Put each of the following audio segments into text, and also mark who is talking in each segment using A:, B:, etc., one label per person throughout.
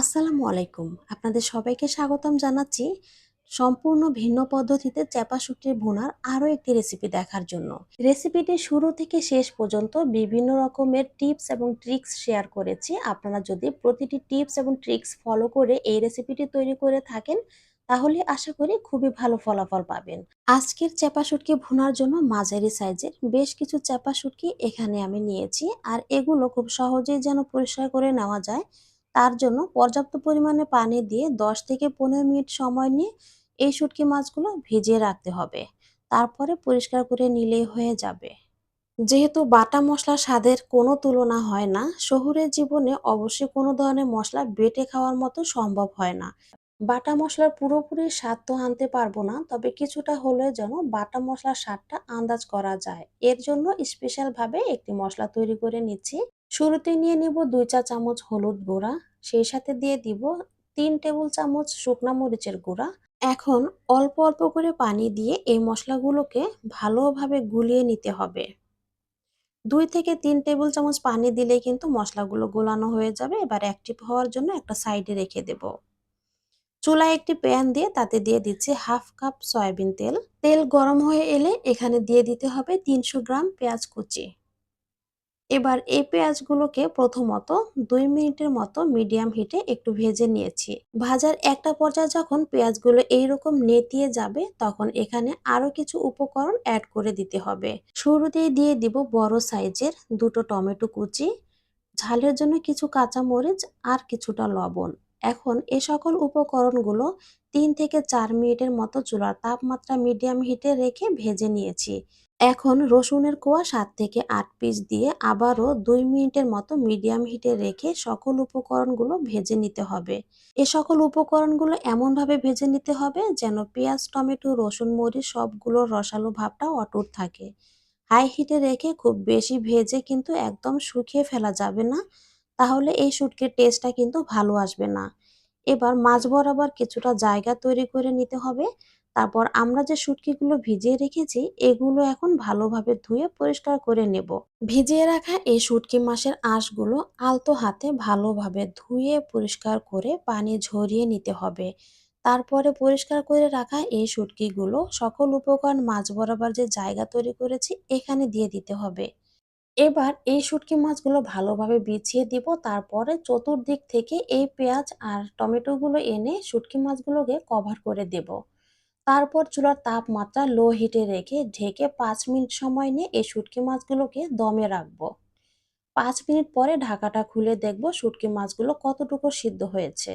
A: আসসালামু আলাইকুম। আপনাদের সবাইকে স্বাগতম জানাচ্ছি সম্পূর্ণ ভিন্ন পদ্ধতিতে চ্যাপা শুটকির ভুনার আরও একটি রেসিপি দেখার জন্য। রেসিপিটি শুরু থেকে শেষ পর্যন্ত বিভিন্ন রকমের টিপস এবং ট্রিক্স শেয়ার করেছি। আপনারা যদি প্রতিটি টিপস এবং ট্রিক্স ফলো করে এই রেসিপিটি তৈরি করে থাকেন, তাহলে আশা করি খুবই ভালো ফলাফল পাবেন। আজকের চ্যাপা শুটকি ভুনার জন্য মাঝারি সাইজের বেশ কিছু চ্যাপা শুটকি এখানে আমি নিয়েছি আর এগুলো খুব সহজেই যেন পরিষ্কার করে নেওয়া যায় তার জন্য পর্যাপ্ত পরিমাণে পানি দিয়ে 10 থেকে 15 মিনিট সময় নিয়ে এই শুটকি মাছগুলো ভিজিয়ে রাখতে হবে। তারপরে পরিষ্কার করে নিলেই হয়ে যাবে। যেহেতু বাটা মশলার স্বাদের কোনো তুলনা হয় না, শহুরের জীবনে অবশ্যই কোনো ধরনের মশলা বেটে খাওয়ার মতো সম্ভব হয় না। বাটা মশলার পুরোপুরি স্বাদ তো আনতে পারব না, তবে কিছুটা হলেও যেন বাটা মশলার স্বাদটা আন্দাজ করা যায়। এর জন্য স্পেশালভাবে একটি মশলা তৈরি করে নিচ্ছি। শুরুতে নিয়ে নিব দুই চা চামচ হলুদ গুঁড়া, সেই সাথে দিয়ে দিব তিন টেবিল চামচ শুকনা মরিচের গুঁড়া। এখন অল্প অল্প করে পানি দিয়ে এই মশলাগুলোকে ভালোভাবে গুলিয়ে নিতে হবে। দুই থেকে তিন টেবিল চামচ পানি দিলেই কিন্তু মশলাগুলো গোলানো হয়ে যাবে, এবার অ্যাক্টিভ হওয়ার জন্য একটা সাইডে রেখে দেব। চুলায় একটি প্যান দিয়ে তাতে দিয়ে দিচ্ছি হাফ কাপ সয়াবিন তেল। তেল গরম হয়ে এলে এখানে দিয়ে দিতে হবে তিনশো গ্রাম পেঁয়াজ কুচি। এবার এই পেঁয়াজগুলোকে প্রথমত দুই মিনিটের মতো মিডিয়াম হিটে একটু ভেজে নিয়েছি। ভাজার একটা পর্যায়ে যখন পেঁয়াজগুলো এইরকম নেতিয়ে যাবে, তখন এখানে আরও কিছু উপকরণ অ্যাড করে দিতে হবে। শুরুতেই দিয়ে দিব বড় সাইজের দুটো টমেটো কুচি, ঝালের জন্য কিছু কাঁচামরিচ আর কিছুটা লবণ। এখন এ সকল উপকরণগুলো তিন থেকে চার মিনিটের মতো চুলার তাপমাত্রা মিডিয়াম হিটে রেখে ভেজে নিয়েছি। এখন রসুনের কোয়া সাত থেকে আট পিস দিয়ে আবারও দুই মিনিটের মতো মিডিয়াম হিটে রেখে সকল উপকরণগুলো ভেজে নিতে হবে। এ সকল উপকরণগুলো এমনভাবে ভেজে নিতে হবে যেন পেঁয়াজ, টমেটো, রসুন, মরিচ সবগুলোর রসালো ভাবটা অটুট থাকে। হাই হিটে রেখে খুব বেশি ভেজে কিন্তু একদম শুকিয়ে ফেলা যাবে না। তাহলে এই শুটকির টেস্টটা কিন্তু ভালো আসবে না। এবার মাছ বরাবর কিছুটা জায়গা তৈরি করে নিতে হবে। তারপর আমরা যে শুটকিগুলো ভিজিয়ে রেখেছি, এগুলো এখন ভালোভাবে ধুয়ে পরিষ্কার করে নেব। ভিজিয়ে রাখা এই শুটকি মাছের আঁশগুলো আলতো হাতে ভালোভাবে ধুয়ে পরিষ্কার করে পানি ঝরিয়ে নিতে হবে। তারপরে পরিষ্কার করে রাখা এই শুটকিগুলো সকল উপকরণ মাছ বরাবর যে জায়গা তৈরি করেছি, এখানে দিয়ে দিতে হবে। এবার এই শুটকি মাছগুলো ভালোভাবে বিছিয়ে দিব। তারপরে চতুর্দিক থেকে এই পেঁয়াজ আর টমেটোগুলো এনে শুটকি মাছগুলোকে কভার করে দেব। তারপর চুলার তাপমাত্রা লো হিটে রেখে ঢেকে পাঁচ মিনিট সময় নিয়ে এই শুটকি মাছগুলোকে দমে রাখব। পাঁচ মিনিট পরে ঢাকাটা খুলে দেখব শুটকি মাছগুলো কতটুকু সিদ্ধ হয়েছে।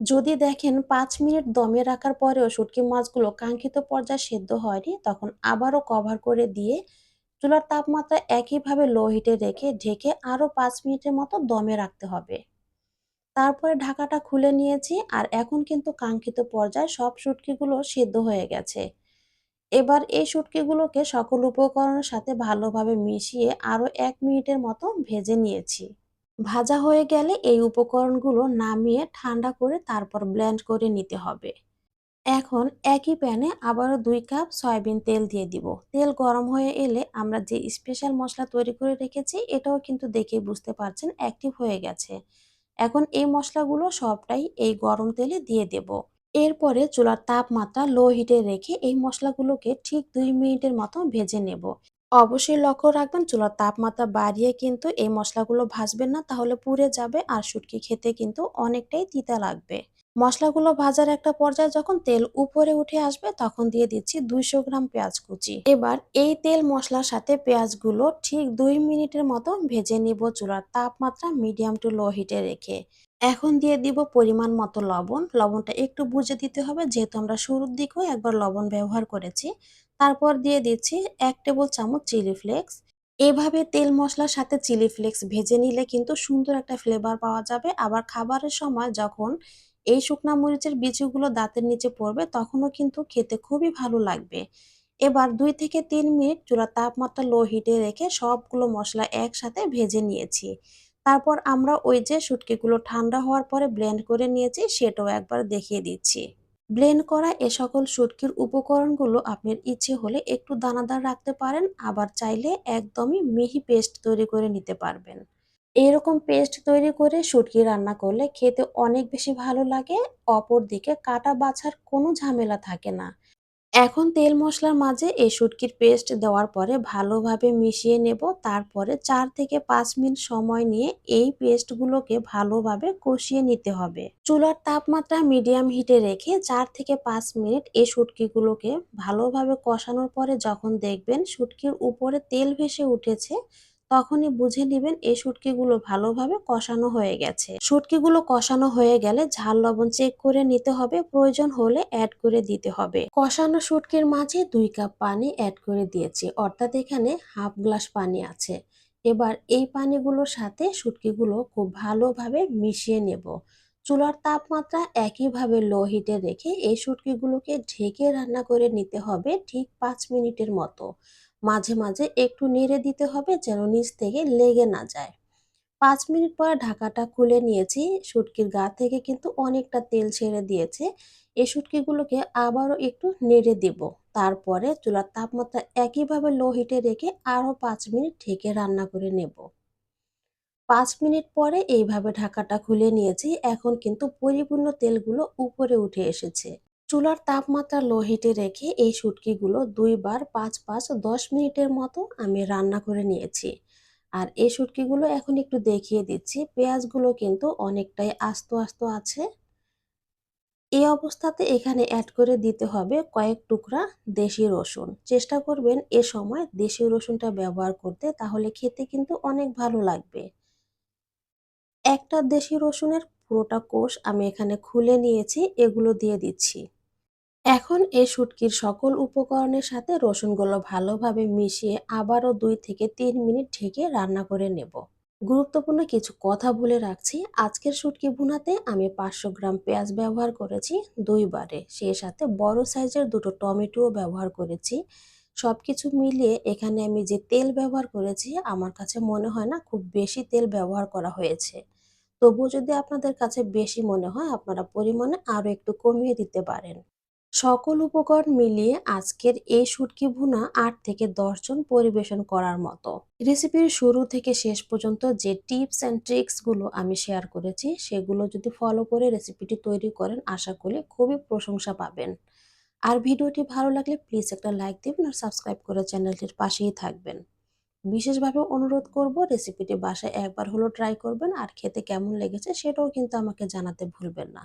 A: যদি দেখেন পাঁচ মিনিট দমে রাখার পরেও শুটকি মাছগুলো কাঙ্ক্ষিত পর্যায়ে সেদ্ধ হয়নি, তখন আবারও কভার করে দিয়ে চুলার তাপমাত্রা একইভাবে লো হিটে রেখে ঢেকে আরও পাঁচ মিনিটের মতো দমে রাখতে হবে। তারপরে ঢাকাটা খুলে নিয়েছি আর এখন কিন্তু কাঙ্ক্ষিত পর্যায়ে সব শুটকিগুলো সিদ্ধ হয়ে গেছে। এবার এই শুটকিগুলোকে সকল উপকরণের সাথে ভালোভাবে মিশিয়ে আরও এক মিনিটের মতো ভেজে নিয়েছি। ভাজা হয়ে গেলে এই উপকরণগুলো নামিয়ে ঠান্ডা করে তারপর ব্লেন্ড করে নিতে হবে। এখন একই প্যানে আবারও দুই কাপ সয়াবিন তেল দিয়ে দিব। তেল গরম হয়ে এলে আমরা যে স্পেশাল মশলা তৈরি করে রেখেছি, এটাও কিন্তু দেখে বুঝতে পারছেন অ্যাক্টিভ হয়ে গেছে। এখন এই মশলাগুলো সবটাই এই গরম তেলে দিয়ে দেব। এরপরে চুলার তাপমাত্রা লো হিটে রেখে এই মশলাগুলোকে ঠিক দুই মিনিটের মতো ভেজে নেব। অবশ্যই লক্ষ্য রাখবেন চুলার তাপমাত্রা বাড়িয়ে কিন্তু এই মশলাগুলো ভাজবেন না, তাহলে পুড়ে যাবে আর শুটকি খেতে কিন্তু অনেকটাই তিতা লাগবে। মশলাগুলো ভাজার একটা পর্যায়ে যখন তেল উপরে উঠে আসবে তখন দিয়ে দিচ্ছি দুইশো গ্রাম পেঁয়াজ কুচি। এবার এই তেল মশলার সাথে পেঁয়াজগুলো ঠিক দুই মিনিটের মতো ভেজে নিব চুলার তাপমাত্রা মিডিয়াম টু লো হিটে রেখে। এখন দিয়ে দিব পরিমাণ মতো লবণ। লবণটা একটু বুঝে দিতে হবে, যেহেতু আমরা শুরুর দিকেও একবার লবণ ব্যবহার করেছি। তারপর দিয়ে দিচ্ছি এক টেবিল চামচ চিলি ফ্লেক্স। এভাবে তেল মশলার সাথে চিলি ফ্লেক্স ভেজে নিলে কিন্তু সুন্দর একটা ফ্লেভার পাওয়া যাবে। আবার খাবারের সময় যখন এই শুকনা মরিচের বীজগুলো দাঁতের নিচে পড়বে, তখনও কিন্তু খেতে খুবই ভালো লাগবে। এবার দুই থেকে তিন মিনিট চুলার তাপমাত্রা লো হিটে রেখে সবগুলো মশলা একসাথে ভেজে নিয়েছি। তারপর আমরা ওই যে শুটকিগুলো ঠান্ডা হওয়ার পরে ব্লেন্ড করে নিয়েছি, সেটাও একবার দেখিয়ে দিচ্ছি। ব্লেন্ড করা এ সকল শুটকির উপকরণগুলো আপনার ইচ্ছে হলে একটু দানাদার রাখতে পারেন, আবার চাইলে একদমই মিহি পেস্ট তৈরি করে নিতে পারবেন। এরকম পেস্ট তৈরি করে শুটকি রান্না করলে খেতে অনেক বেশি ভালো লাগে অপরদিকে কাটা বাছার কোনো ঝামেলা থাকে না। এখন তেল মশলার মাঝে এই শুটকির পেস্ট দেওয়ার পরে ভালোভাবে মিশিয়ে নেব, তারপরে চার থেকে পাঁচ মিনিট সময় নিয়ে এই পেস্টগুলোকে ভালোভাবে কষিয়ে নিতে হবে। চুলার তাপমাত্রা মিডিয়াম হিটে রেখে চার থেকে পাঁচ মিনিট এই শুটকিগুলোকে ভালোভাবে কষানোর পরে যখন দেখবেন শুটকির উপরে তেল ভেসে উঠেছে তখনই বুঝে নেবেন এই শুটকিগুলো ভালোভাবে কষানো হয়ে গেছে। শুটকিগুলো কষানো হয়ে গেলে ঝাল লবণ চেক করে নিতে হবে, প্রয়োজন হলে অ্যাড করে দিতে হবে। কষানো শুটকির মাঝে দুই কাপ পানি অ্যাড করে দিয়েছি, অর্থাৎ এখানে হাফ গ্লাস পানি আছে। এবার এই পানিগুলোর সাথে শুটকিগুলো খুব ভালোভাবে মিশিয়ে নেব। চুলার তাপমাত্রা একইভাবে লো হিটে রেখে এই শুটকিগুলোকে ঢেকে রান্না করে নিতে হবে ঠিক পাঁচ মিনিটের মতো। মাঝে মাঝে একটু নেড়ে দিতে হবে যেন নিচ থেকে লেগে না যায়। পাঁচ মিনিট পর ঢাকাটা খুলে নিয়েছি। শুটকির গা থেকে কিন্তু অনেকটা তেল ছেড়ে দিয়েছে। এই শুটকিগুলোকে আবারও একটু নেড়ে দেব। তারপরে চুলার তাপমাত্রা একইভাবে লো হিটে রেখে আরও পাঁচ মিনিট ঢেকে রান্না করে নেব। পাঁচ মিনিট পরে এইভাবে ঢাকাটা খুলে নিয়েছি। এখন কিন্তু পরিপূর্ণ তেলগুলো উপরে উঠে এসেছে। চুলার তাপমাত্রা লো হিটে রেখে এই শুটকিগুলো দুইবার পাঁচ পাঁচ দশ মিনিটের মতো আমি রান্না করে নিয়েছি। আর এই শুটকিগুলো এখন একটু দেখিয়ে দিচ্ছি, পেঁয়াজগুলো কিন্তু অনেকটাই আস্ত আস্ত আছে। এই অবস্থাতে এখানে অ্যাড করে দিতে হবে কয়েক টুকরা দেশি রসুন। চেষ্টা করবেন এ সময় দেশি রসুনটা ব্যবহার করতে, তাহলে খেতে কিন্তু অনেক ভালো লাগবে। একটা দেশি রসুনের পুরোটা কোষ আমি এখানে খুলে নিয়েছি, এগুলো দিয়ে দিচ্ছি। এখন এই শুটকির সকল উপকরণের সাথে রসুনগুলো ভালোভাবে মিশিয়ে আবারও দুই থেকে তিন মিনিট ঢেকে রান্না করে নেব। গুরুত্বপূর্ণ কিছু কথা বলে রাখছি। আজকের শুটকি ভুনাতে আমি পাঁচশো গ্রাম পেঁয়াজ ব্যবহার করেছি দুইবারে। সেই সাথে বড় সাইজের দুটো টমেটোও ব্যবহার করেছি। সব কিছু মিলিয়ে এখানে আমি যে তেল ব্যবহার করেছি, আমার কাছে মনে হয় না খুব বেশি তেল ব্যবহার করা হয়েছে। তবুও যদি আপনাদের কাছে বেশি মনে হয়, আপনারা পরিমাণে আরও একটু কমিয়ে দিতে পারেন। সকল উপকরণ মিলিয়ে আজকের এই শুটকি ভুনা আট থেকে দশ জন পরিবেশন করার মতো। রেসিপির শুরু থেকে শেষ পর্যন্ত যে টিপস অ্যান্ড ট্রিক্সগুলো আমি শেয়ার করেছি, সেগুলো যদি ফলো করে রেসিপিটি তৈরি করেন, আশা করি খুবই প্রশংসা পাবেন। আর ভিডিওটি ভালো লাগলে প্লিজ একটা লাইক দিবেন আর সাবস্ক্রাইব করে চ্যানেলটির পাশেই থাকবেন। বিশেষভাবে অনুরোধ করব রেসিপিটি বাসায় একবার হলো ট্রাই করবেন, আর খেতে কেমন লেগেছে সেটাও কিন্তু আমাকে জানাতে ভুলবেন না।